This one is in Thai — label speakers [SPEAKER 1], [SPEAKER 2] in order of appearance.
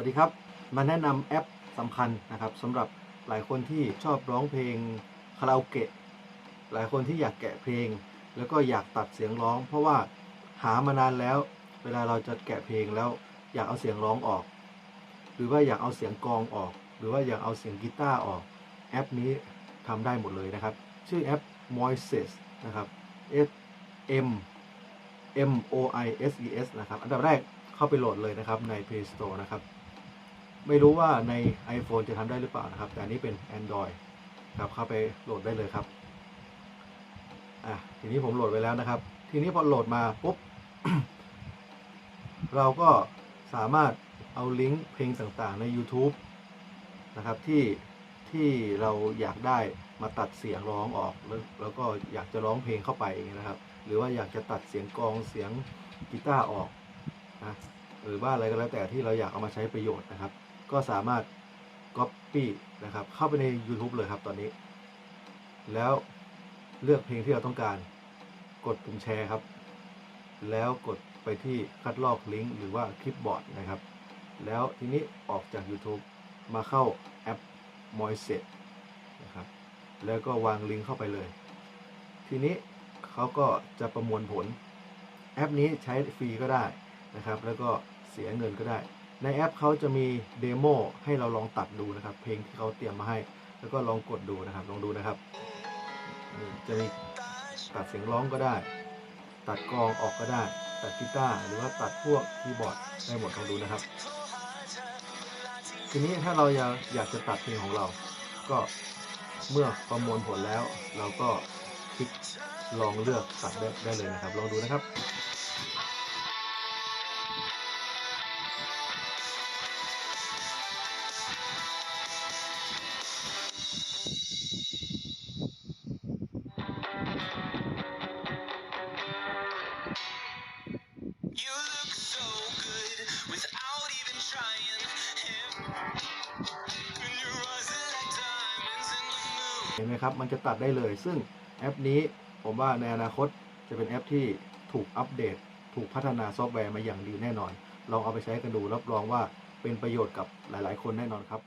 [SPEAKER 1] วัสดีครับมาแนะนำแอปสำคัญนะครับสำหรับหลายคนที่ชอบร้องเพลงคาราโอเกะหลายคนที่อยากแกะเพลง แล้วก็อยากตัดเสียงร้อง เพราะว่าหามานานแล้ว เวลาเราจะแกะเพลงแล้วอยากเอาเสียงร้องออก หรือว่าอยากเอาเสียงกลองออก หรือว่าอยากเอาเสียงกีตาร์ออกแอปนี้ทำได้หมดเลยนะครับ ชื่อแอป Moises นะครับ S M M O I S E S นะครับ อันดับแรกเข้าไปโหลดเลยนะครับใน Play Store นะครับ ไม่รู้ว่าใน iPhone จะทำได้หรือเปล่านะครับ แต่อันนี้เป็น Android ครับเข้าไปโหลดได้เลยครับอะทีนี้ผมโหลดไว้แล้วนะครับ ทีนี้พอโหลดมาปุ๊บ เราก็สามารถเอาลิงก์เพลงต่างๆใน YouTube นะครับที่ที่เราอยากได้มาตัดเสียงร้องออกแล้วแล้วก็อยากจะร้องเพลงเข้าไปนะครับ หรือว่าอยากจะตัดเสียงกองเสียงกีตาร์ออกนะหรือว่าอะไรก็แล้วแต่ที่เราอยากเอามาใช้ประโยชน์นะครับ ก็สามารถ Copy นะครับ เข้าไปใน YouTube เลยครับตอนนี้ แล้วเลือกเพลงที่เราต้องการ กดปุ่มแชร์ครับ แล้วกดไปที่คัดลอกลิงก์หรือว่าคลิปบอร์ดนะครับ แล้วทีนี้ออกจาก YouTube มาเข้าแอป m o i s e t นะครับ แล้วก็วางลิงก์เข้าไปเลย ทีนี้เขาก็จะประมวลผล แอปนี้ใช้ฟรีก็ได้นะครับ แล้วก็เสียเงินก็ได้ ในแอปเขาจะมีเดโมให้เราลองตัดดูนะครับ เพลงที่เขาเตรียมมาให้ แล้วก็ลองกดดูนะครับ ลองดูนะครับจะมีตัดเสียงร้องก็ได้ ตัดกลองออกก็ได้ ตัดกีตาร์หรือว่าตัดพวกคีย์บอร์ดได้หมดลองดูนะครับ ทีนี้ถ้าเราอยากอยากจะตัดเพลงของเรา ก็เมื่อประมวลผลแล้ว เราก็คลิกลองเลือกตัดได้เลยนะครับ ลองดูนะครับ เห็นไหมครับ มันจะตัดได้เลย ซึ่งแอปนี้ผมว่าในอนาคตจะเป็นแอปที่ถูกอัปเดต ถูกพัฒนาซอฟต์แวร์มาอย่างดีแน่นอน ลองเอาไปใช้กันดู รับรองว่าเป็นประโยชน์กับหลาย ๆ คนแน่นอนครับ